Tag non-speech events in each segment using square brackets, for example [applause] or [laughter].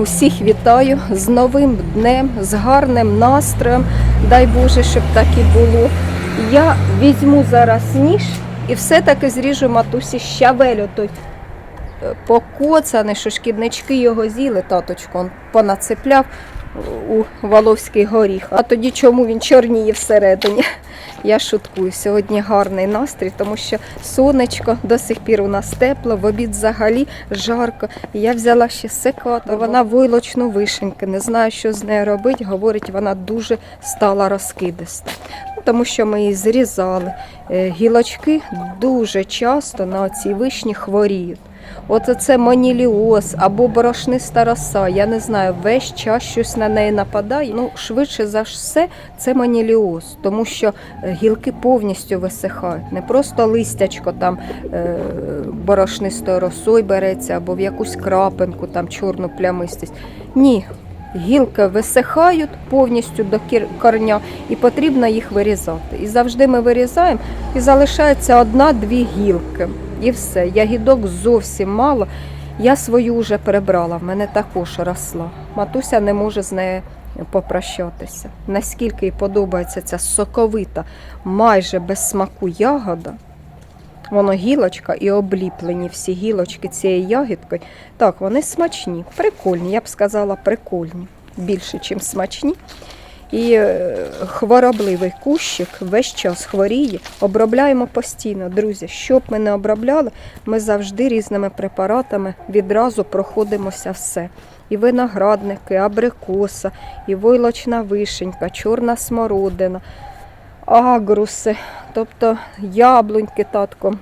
усіх вітаю з новим днем, з гарним настроєм. Дай Боже, щоб так і було. Я візьму зараз ніж і все-таки зріжу матусі щавель той е, покоцаний, що шкіднички його з'їли, таточко он понацепляв у Воловський горіх. А тоді чому він чорніє всередині? Я шуткую. Сьогодні гарний настрій, тому що сонечко до сих пір у нас тепло, в обід взагалі жарко. Я взяла ще секатор. Вона войлочну вишеньки. Не знаю, що з нею робити. Говорить, вона дуже стала розкидиста. Ну, Тому що ми її зрізали. Е, Гілочки дуже часто на цій вишні хворіють. От це маніліоз або борошниста роса. Я не знаю, весь час щось на неї нападає. Ну, швидше за все, це маніліоз, тому що е, гілки повністю висихають. Не просто листячко там е, борошнистою росою береться або в якусь крапинку, там чорну плямистість. Ні. Гілки висихають повністю до корня і потрібно їх вирізати. І завжди ми вирізаємо, і залишається одна-дві гілки. І все. Ягідок зовсім мало. Я свою вже перебрала, в мене також росла. Матуся не може з нею попрощатися. Наскільки їй подобається ця соковита, майже без смаку ягода. Воно гілочка і обліплені всі гілочки цією ягідкою. Так, вони смачні, прикольні, я б сказала, прикольні. Більше, ніж смачні. І е, хворобливий кущик весь час хворіє. Обробляємо постійно, друзі. Що б ми не обробляли, ми завжди різними препаратами відразу проходимося все. І виноградники, абрикоса, і войлочна вишенька, чорна смородина, агруси, тобто яблуньки татко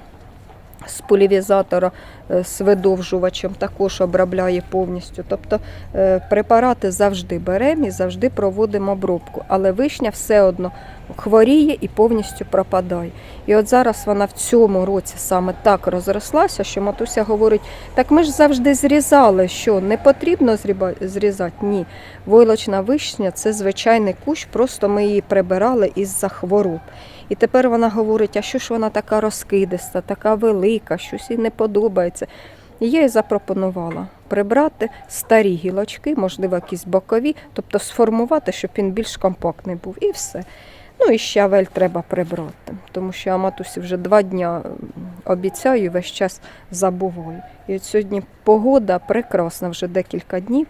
з пулівізатора е, з видовжувачем також обробляє повністю. Тобто е, препарати завжди беремо і завжди проводимо обробку. Але вишня все одно хворіє і повністю пропадає. І от зараз вона в цьому році саме так розрослася, що матуся говорить: так ми ж завжди зрізали, що не потрібно зрізати. Ні. Войлочна вишня це звичайний кущ, просто ми її прибирали із-за хвороб. І тепер вона говорить, а що ж вона така розкидиста, така велика, щось їй не подобається. І я їй запропонувала прибрати старі гілочки, можливо, якісь бокові, тобто сформувати, щоб він більш компактний був. І все. Ну і щавель треба прибрати, тому що я матусі вже два дня обіцяю весь час забуваю. І от сьогодні погода прекрасна вже декілька днів.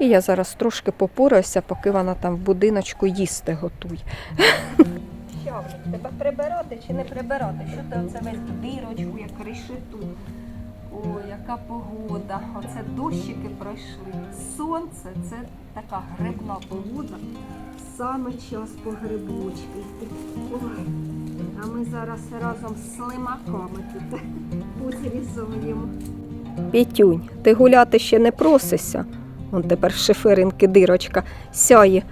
І я зараз трошки попораюся, поки вона там в будиночку їсти готує. Щавлик, тебе прибирати чи не прибирати? Що ти оце весь дирочку, як решету? Ой, яка погода. Оце дощики пройшли. Сонце це така грибна погода. Саме час по грибочки. Ой, а ми зараз разом з слимаками тут [laughs] позрізуємо. Пітюнь, ти гуляти ще не просишся. Он тепер шиферинки дирочка сяє,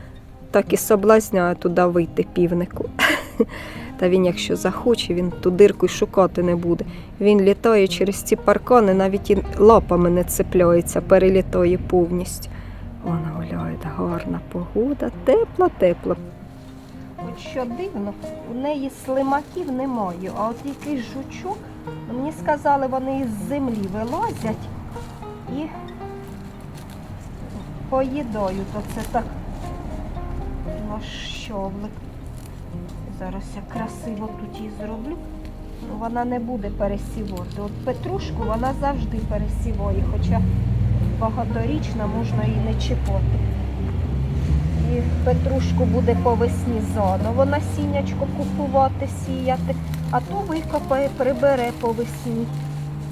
так і соблазняє туди вийти півнику. [laughs] [laughs] Та він, якщо захоче, він ту дирку й шукати не буде. Він літає через ці паркани, навіть і лапами не цепляється, перелітає повністю. Вона гуляє, гарна погода, тепла, тепла. От що дивно, у неї слимаків немає, а от якийсь жучок, мені сказали, вони із землі вилазять і поїдають. Оце так наш щовлик. Зараз я красиво тут її зроблю. Вона не буде пересівати. От петрушку вона завжди пересіває, хоча багаторічна можна її не чіпати. І петрушку буде по весні заново насіннячко купувати, сіяти, а то викопає, прибере по весні.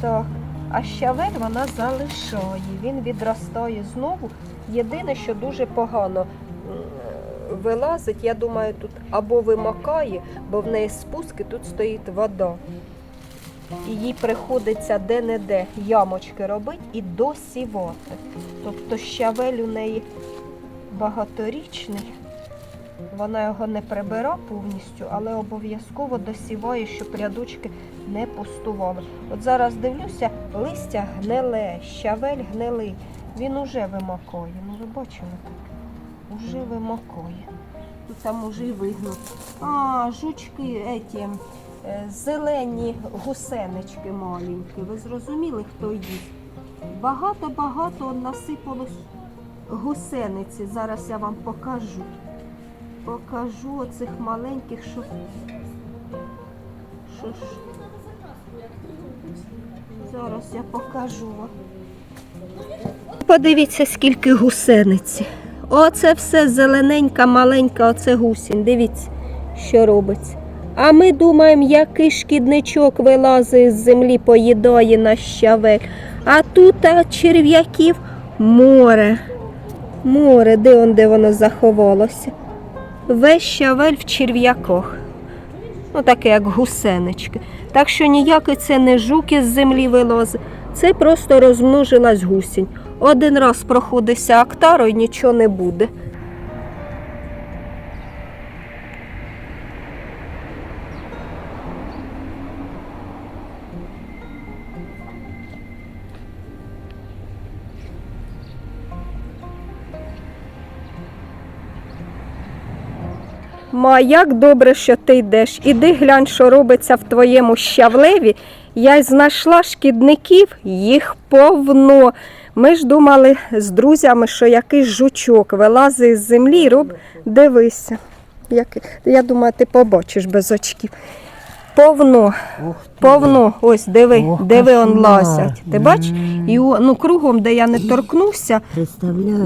Так. А щавель вона залишає. Він відростає знову. Єдине, що дуже погано вилазить, я думаю, тут або вимокає, бо в неї спуски, тут стоїть вода. І їй приходиться де-не-де ямочки робити і досівати. Тобто щавель у неї багаторічний. Вона його не прибира повністю, але обов'язково досіває, щоб рядочки не пустували. От зараз дивлюся, листя гниле, щавель гнилий. Він уже вимакає. Ну ви бачили так? Уже вимакає. Тут там уже й видно. А, жучки, еті, е, зелені гусенички маленькі. Ви зрозуміли, хто їсть? Багато-багато насипалось гусениці. Зараз я вам покажу. Покажу оцих маленьких, що. Що ж. Зараз я покажу вам. Подивіться, скільки гусениці. Оце все зелененька, маленька, оце гусінь. Дивіться, що робиться. А ми думаємо, який шкідничок вилазить з землі, поїдає на щавель. А тут а, черв'яків море. Море, де он, де воно заховалося. Весь щавель в черв'яках. Ну, таке, як гусенички. Так що ніякий це не жук із землі вилазить. Це просто розмножилась гусінь. Один раз проходиться актару і нічого не буде. Ма, як добре, що ти йдеш. Іди глянь, що робиться в твоєму щавлеві. Я й знайшла шкідників, їх повно. Ми ж думали з друзями, що якийсь жучок вилазить з землі і роб... Дивися. Я думаю, ти побачиш без очків. Повно, повно. Ось, диви, Ох, диви он лазять. Ти бачиш? І ну, кругом, де я не торкнувся?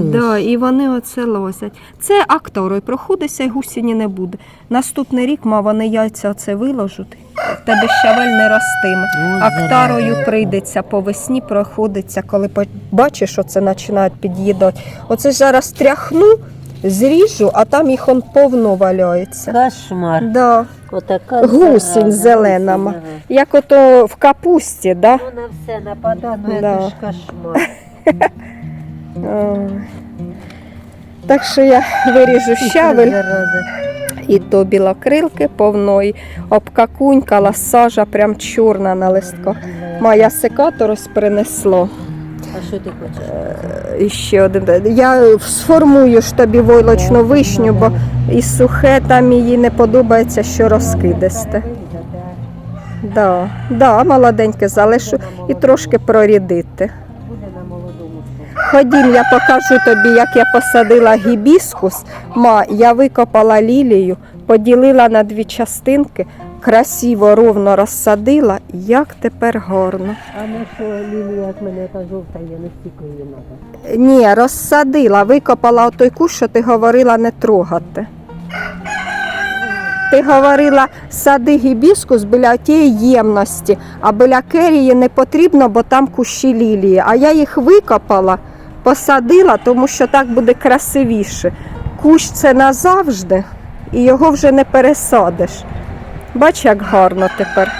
Да, і вони оце лозять. Це акторою проходиться і гусіні не буде. Наступний рік, ма, вони яйця оце виложуть, в тебе щавель не ростиме. Ой, Актарою прийдеться по весні, проходиться, коли бачиш, що це починають під'їдати. Оце зараз тряхну, зріжу, а там їх он повно валяється. Кошмар. Да. Отака Гусінь зелена. Як ото в капусті, да? Ну на все нападає, ну Да. це ж кошмар. [laughs] Так що я виріжу щавель. Зараза. І то білокрилки повної, обкакунькала, сажа прям чорна на листках. Моя секатор ось принесло. А що ти хочеш? Ще один. Я сформую ж тобі войлочну вишню, бо і сухе там їй не подобається, що розкидисте. Да, да, молоденьке залишу і трошки прорідити. Ходім, я покажу тобі, як я посадила гібіскус. Ма, я викопала лілію, поділила на дві частинки, красиво, ровно розсадила. Як тепер гарно. А на що лілія, як мене та жовта, я не стільки її треба. Ні, розсадила, викопала отой кущ, що ти говорила не трогати. Ти говорила, сади гібіскус біля тієї ємності, а біля керії не потрібно, бо там кущі лілії. А я їх викопала, посадила, тому що так буде красивіше. Кущ це назавжди, і його вже не пересадиш. Бач, як гарно тепер.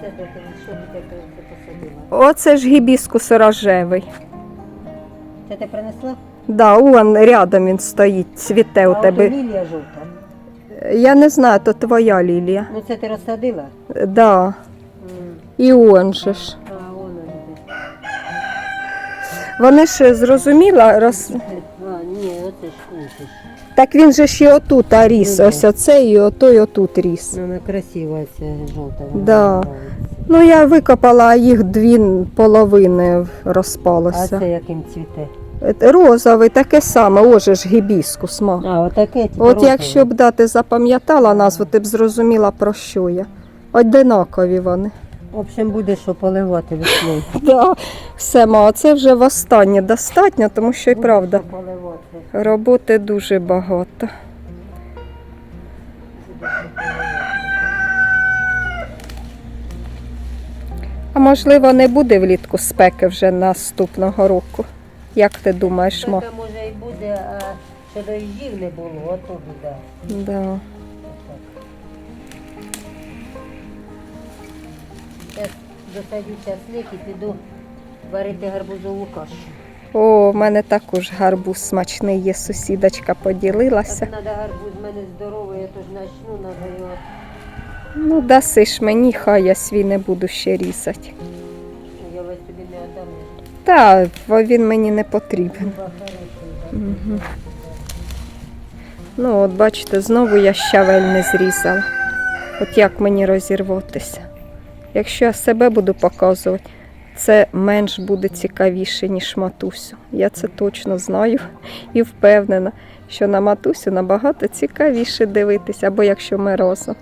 Це це? Оце ж гібіскус рожевий. Це ти принесла? Да, он рядом він стоїть, цвіте у тебе. ото лілія жовта. Я не знаю, то твоя лілія. Ну це ти розсадила? Да. І он же ж. Вони ж зрозуміла, роз... А, ні, оце ж кусиш. так він же ж і отут а ріс. Ну, Ось оце і ото, і отут ріс. Ну, вона красива ця жовта. вона Да. мені подобається. Ну я викопала, а їх дві половини А розпалося. це яким цвіте? Е, Розовий таке саме, оже ж гібіскус, ма. А, отаке От розове. якщо б да, ти запам'ятала назву, ти б зрозуміла про що я. Одинакові вони. В общем, буде що поливати весною. [laughs] Да, все, ма, це вже востаннє достатньо, тому що і правда. Що поливати. Роботи дуже багато. Буде. А можливо, не буде влітку спеки вже наступного року. Як ти думаєш, ма? Така може і буде, а що дощів не було, ото біда. Да. Досадю часник і піду варити гарбузову кашу. О, в мене також гарбуз смачний є, сусідочка поділилася. Так треба гарбуз, в мене здоровий, я то ж начну, треба його. Ну, даси ж мені, хай я свій не буду ще різати. Я весь тобі не віддам. Та, він мені не потрібен. Угу. Ну, от бачите, знову я щавель не зрізала. От як мені розірватися. Якщо я себе буду показувати, це менш буде цікавіше, ніж матусю. Я це точно знаю і впевнена, що на матусю набагато цікавіше дивитися, або якщо ми разом.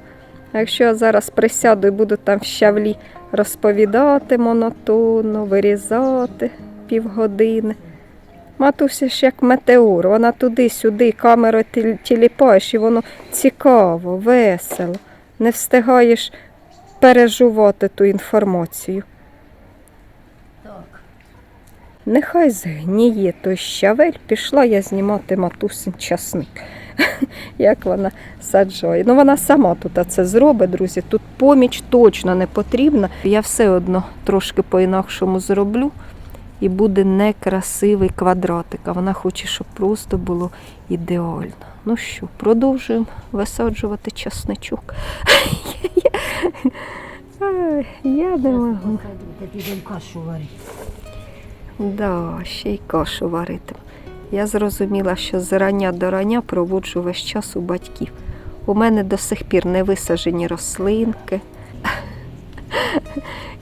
А якщо я зараз присяду і буду там в щавлі розповідати монотонно, вирізати півгодини. Матуся ж як метеор, вона туди-сюди, камерою тіл- тіліпаєш, і воно цікаво, весело. Не встигаєш пережувати ту інформацію. Так. Нехай згніє той щавель, пішла я знімати матусин часник. [laughs] Як вона саджає. Ну вона сама тут це зробить, друзі. Тут поміч точно не потрібна. Я все одно трошки по-інакшому зроблю. І буде некрасивий квадратик. А вона хоче, щоб просто було ідеально. Ну що, продовжуємо висаджувати часничок. [laughs] Я не можу. Підемо кашу варити. Да, ще й кашу варити. Я зрозуміла, що з рання до рання проводжу весь час у батьків. У мене до сих пір не висаджені рослинки.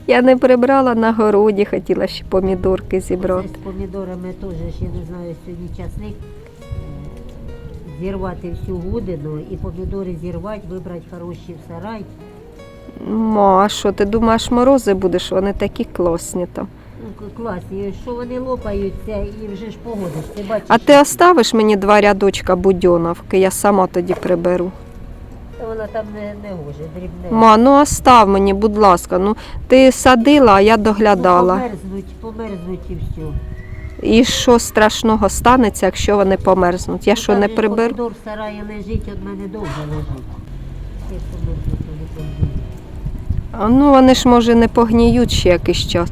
Я не прибрала на городі, хотіла ще помідорки зібрати. з помідорами теж, я не знаю, сьогодні часник. Зірвати всю гудину і помідори зірвати, вибрати хороші в сарай. Ма, а що, ти думаєш, морози будеш? Вони такі класні там. Ну, к- клас, і що вони лопаються і вже ж погодиш. Ти бачиш, А ти оставиш мені два рядочка будьоновки, я сама тоді приберу. вона там не, не гоже, дрібне. Ма, ну остав мені, будь ласка. Ну ти садила, а я доглядала. Ну, померзнуть, померзнуть і все. І що страшного станеться, якщо вони померзнуть? Я що Ну, не приберу? Помідор в сараї лежить, від мене довго лежить. А, Ну вони ж може не погніють ще якийсь час.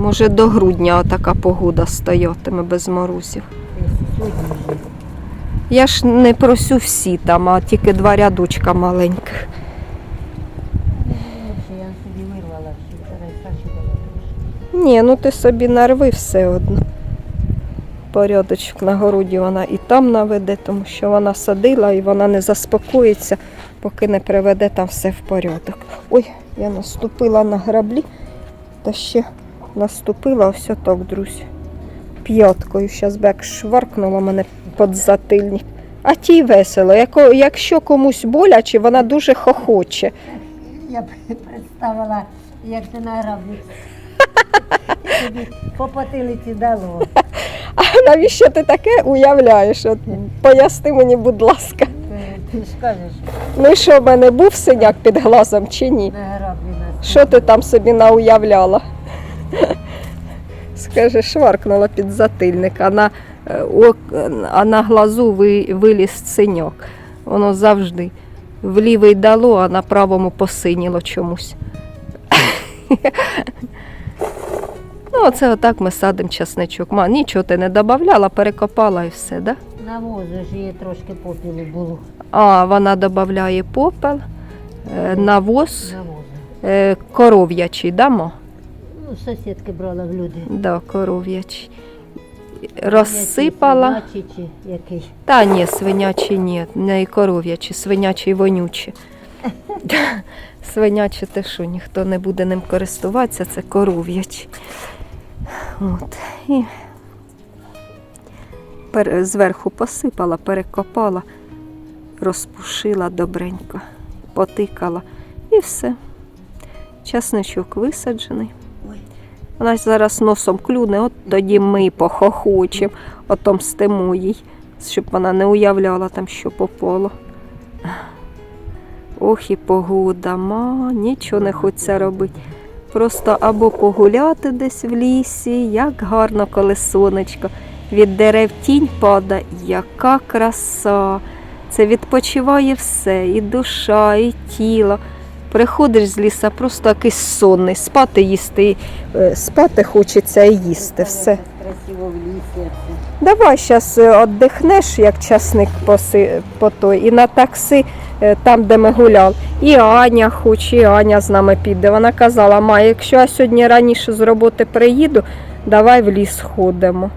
Може до грудня така погода стоятиме без морозів. Я ж не просю всі там, а тільки два рядочка маленьких. Ні, ну ти собі нарви все одно. Порядочок на городі вона і там наведе, тому що вона садила і вона не заспокоїться, поки не приведе там все в порядок. Ой, я наступила на граблі, та ще наступила ось так, друзі. П'яткою. Зараз би як шваркнула мене під затильник. А тій весело. Якщо комусь боляче, вона дуже хохоче. Я б представила, як ти на граблі. Тобі по потилиці дало. [laughs] А навіщо ти таке уявляєш? От, поясни мені, будь ласка. Ти, ж кажеш, Ну і що, в мене був синяк під глазом чи ні? на граблі нас. Що ти там собі науявляла? Скажи, шваркнула під затильник, а на, е, ок- а на глазу ви- виліз синьок. Воно завжди в лівий дало, а на правому посиніло чомусь. Ну, оце отак ми садимо часничок. Ма, нічого ти не додавала, перекопала і все, да? Навозу ж її трошки попілу було. А, вона додає попел, е, навоз, Навозу. е, коров'ячий, дамо? Ну, сусідки брала в люди. Да, коров'ячий. Розсипала. Свинячий чи який. Та ні, свинячий ні, не і коров'ячий, свинячий вонючий. [laughs] Свинячий те що, ніхто не буде ним користуватися, це коров'ячий. От. І зверху посипала, перекопала, розпушила добренько, потикала і все. Часничок висаджений. Вона зараз носом клюне, от тоді ми похохочемо, отомстимо їй, щоб вона не уявляла там, що попало. Ох і погода, ма, нічого не хочеться робити. Просто або погуляти десь в лісі, як гарно, коли сонечко. Від дерев тінь падає, яка краса. Це відпочиває все, і душа, і тіло. Приходиш з ліса, просто якийсь сонний, спати їсти, е, спати хочеться і їсти все. Давай зараз віддихнеш, як часник по той, і на такси е, там, де ми гуляли. І Аня хоче, і Аня з нами піде. Вона казала, ма, якщо я сьогодні раніше з роботи приїду, давай в ліс ходимо.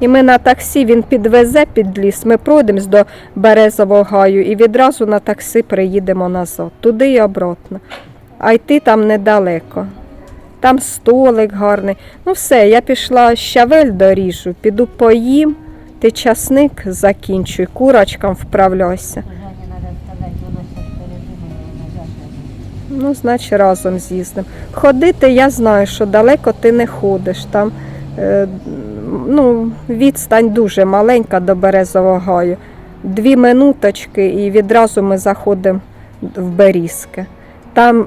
І ми на таксі, він підвезе під ліс, ми пройдемо до Березового гаю і відразу на таксі приїдемо назад, туди і обратно. А йти там недалеко. там столик гарний. Ну все, я пішла щавель доріжу, піду поїм, ти часник закінчуй, курочкам вправляйся. Ну, значить, разом з'їздимо. Ходити я знаю, що далеко ти не ходиш. Там ну, відстань дуже маленька до Березового гаю. Дві минуточки і відразу ми заходимо в Берізки. Там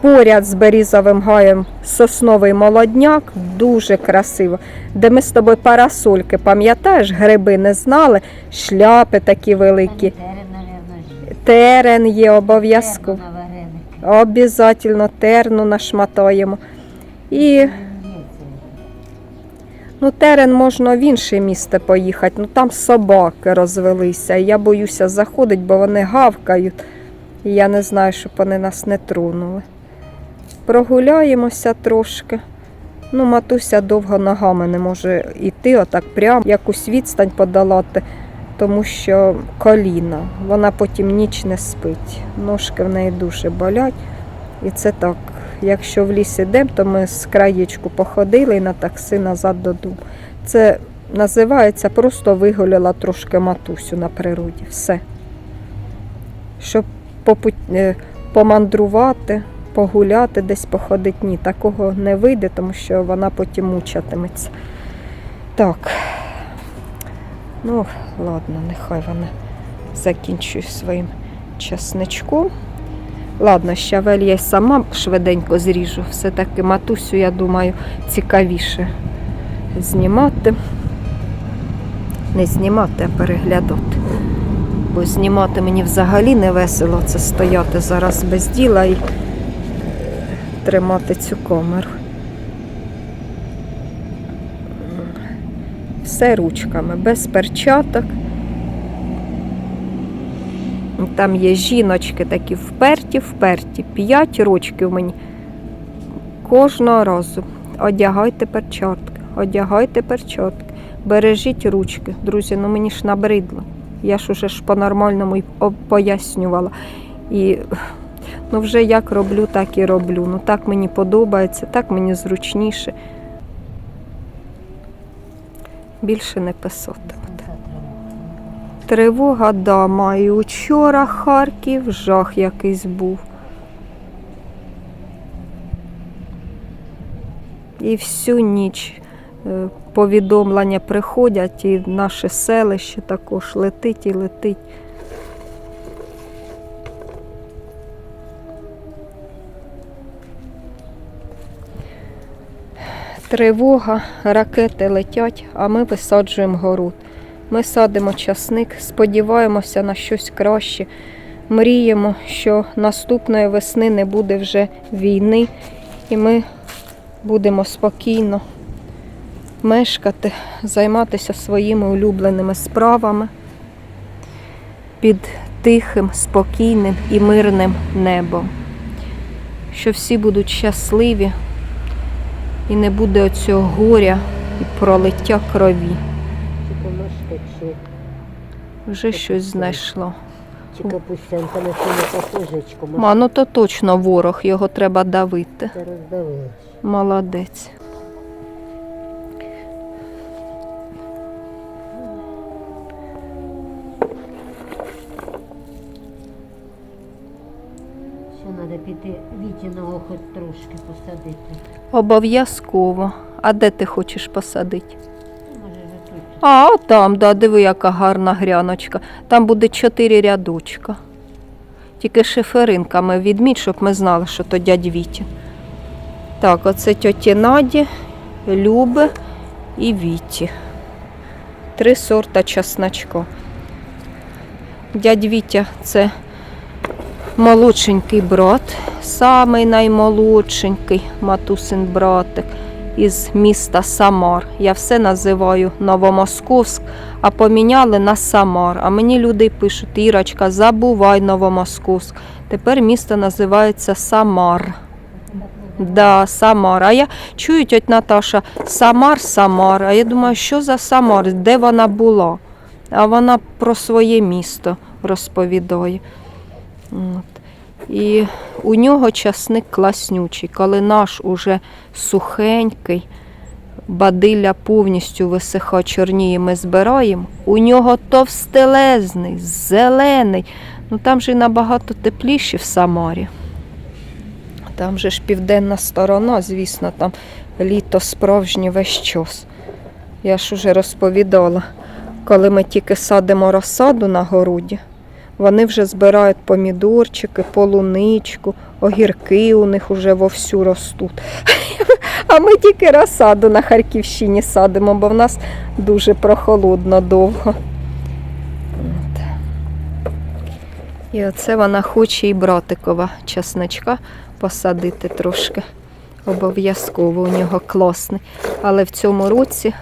поряд з Берізовим гаєм сосновий молодняк, дуже красиво. Де ми з тобою парасольки, пам'ятаєш, гриби не знали, шляпи такі великі. Терен, є обов'язково. Обязательно терну нашматаємо. І. ну, терен можна в інше місце поїхати. Ну там собаки розвелися. Я боюся заходити, бо вони гавкають. І я не знаю, щоб вони нас не тронули. Прогуляємося трошки. Ну, матуся довго ногами не може йти, отак прямо, якусь відстань подолати, тому що коліна. Вона потім ніч не спить. Ножки в неї дуже болять. І це так. Якщо в ліс ідемо, то ми з краєчку походили і на такси назад додому. Це називається просто вигуляла трошки матусю на природі. Все. Щоб е, помандрувати, погуляти, десь походити, ні, такого не вийде, тому що вона потім мучатиметься. Так. Ну, ладно, нехай вона закінчує своїм часничком. Ладно, щавель я сама швиденько зріжу. Все-таки матусю, я думаю, цікавіше знімати. Не знімати, а переглядати. Бо знімати мені взагалі не весело це стояти зараз без діла і е, тримати цю камеру. Все ручками, без перчаток. Там є жіночки такі вперті, вперті. П'ять рочків мені. Кожного разу. Одягайте перчатки, одягайте перчатки, бережіть ручки. Друзі, ну мені ж набридло. Я ж уже ж по-нормальному пояснювала. І ну вже як роблю, так і роблю. Ну так мені подобається, так мені зручніше. Більше не писати. Тривога, да, маю. Учора Харків, жах якийсь був. І всю ніч е, повідомлення приходять, і наше селище також летить і летить. Тривога, ракети летять, а ми висаджуємо город. Ми садимо часник, сподіваємося на щось краще. Мріємо, що наступної весни не буде вже війни, і ми будемо спокійно мешкати, займатися своїми улюбленими справами під тихим, спокійним і мирним небом. Що всі будуть щасливі і не буде оцього горя і пролиття крові. Вже щось знайшло. чи капустянка на цьому похожечку. Ма, ну то точно ворог, його треба давити. Це. Молодець. Ще треба піти вітіного хоч трошки посадити. Обов'язково. А де ти хочеш посадити? А, там, да, диви, яка гарна гряночка. Там буде чотири рядочка. Тільки шиферинками відміть, щоб ми знали, що то дядь Вітя. Так, оце тьоті Наді, Люби і Віті. Три сорта часничку. Дядь Вітя це молодшенький брат, самий наймолодшенький матусин братик із міста Самар. Я все називаю Новомосковськ, а поміняли на Самар. А мені люди пишуть, Ірочка, забувай Новомосковськ. Тепер місто називається Самар. Да, Самар. А я чую, тьоть Наташа, Самар, Самар. А я думаю, що за Самар? Де вона була? А вона про своє місто розповідає. От. І у нього часник класнючий. Коли наш уже сухенький, бадилля повністю висиха чорніє, ми збираємо. У нього товстелезний, зелений. Ну там же набагато тепліше в Самарі. Там же ж південна сторона, звісно, там літо справжнє весь час. Я ж уже розповідала, коли ми тільки садимо розсаду на городі, вони вже збирають помідорчики, полуничку, огірки у них вже вовсю ростуть. [laughs] А ми тільки розсаду на Харківщині садимо, бо в нас дуже прохолодно довго. І оце вона хоче і братикова часничка посадити трошки. Обов'язково у нього класний. Але в цьому році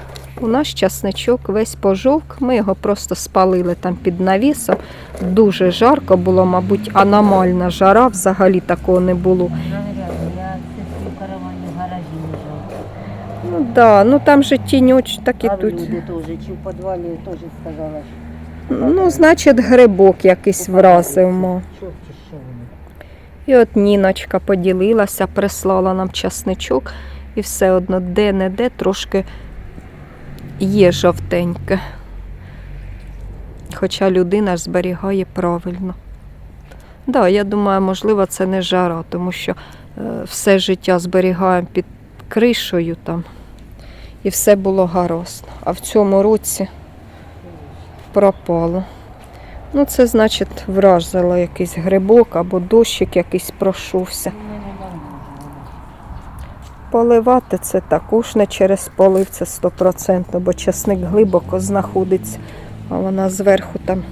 у нас часничок весь пожовк. Ми його просто спалили там під навісом. Дуже жарко було, мабуть, аномальна жара, взагалі такого не було. Ну да, ну там же тіньоч так і А тут. люди теж, чи в підвалі теж сказала, Ну, значить, грибок якийсь вразив. мо. що чи що вони. І от Ніночка поділилася, прислала нам часничок, і все одно де-не-де трошки є жовтеньке. Хоча людина ж зберігає правильно. Да, я думаю, можливо, це не жара, тому що е, все життя зберігаємо під кришею там, і все було гаразд. А в цьому році пропало. Ну, це значить вразило якийсь грибок або дощик якийсь прошувся. У мене нам дуже воно. Поливати це також не через полив, це 100%, бо часник глибоко знаходиться, а вона зверху там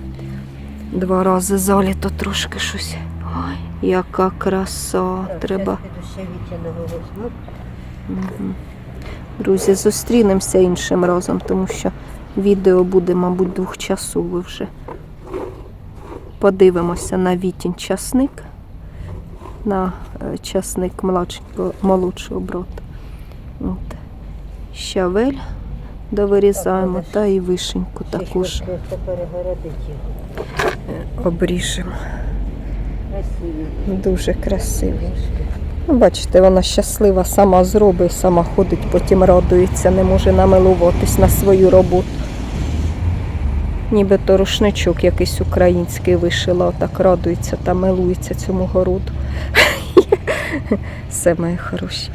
два рази заліто трошки щось. Ой, яка краса. Треба. Друзі, зустрінемося іншим разом, тому що відео буде, мабуть, двохчасове вже. Подивимося на вітінь часник, на е, часник молодшого брата. От. Щавель довирізаємо та і вишеньку також його. обріжемо. Дуже красивий. Ну, бачите, вона щаслива, сама зробить, сама ходить, потім радується, не може намилуватись на свою роботу. Нібито рушничок якийсь український вишила, отак радується та милується цьому городу. [laughs] Все, мої хороші.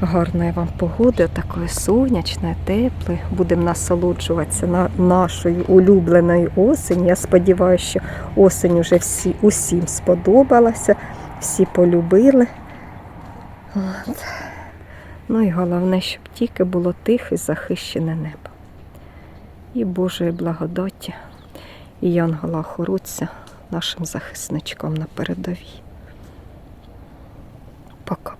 Гарної вам погоди, такої сонячної, теплої. Будемо насолоджуватися на нашою улюбленою осінь. Я сподіваюся, що осінь уже всі, усім сподобалася, всі полюбили. От. Ну і головне, щоб тільки було тихе, захищене небо і Божої благодаті, і Янгола Хоруця нашим захисничком на передовій. Пока.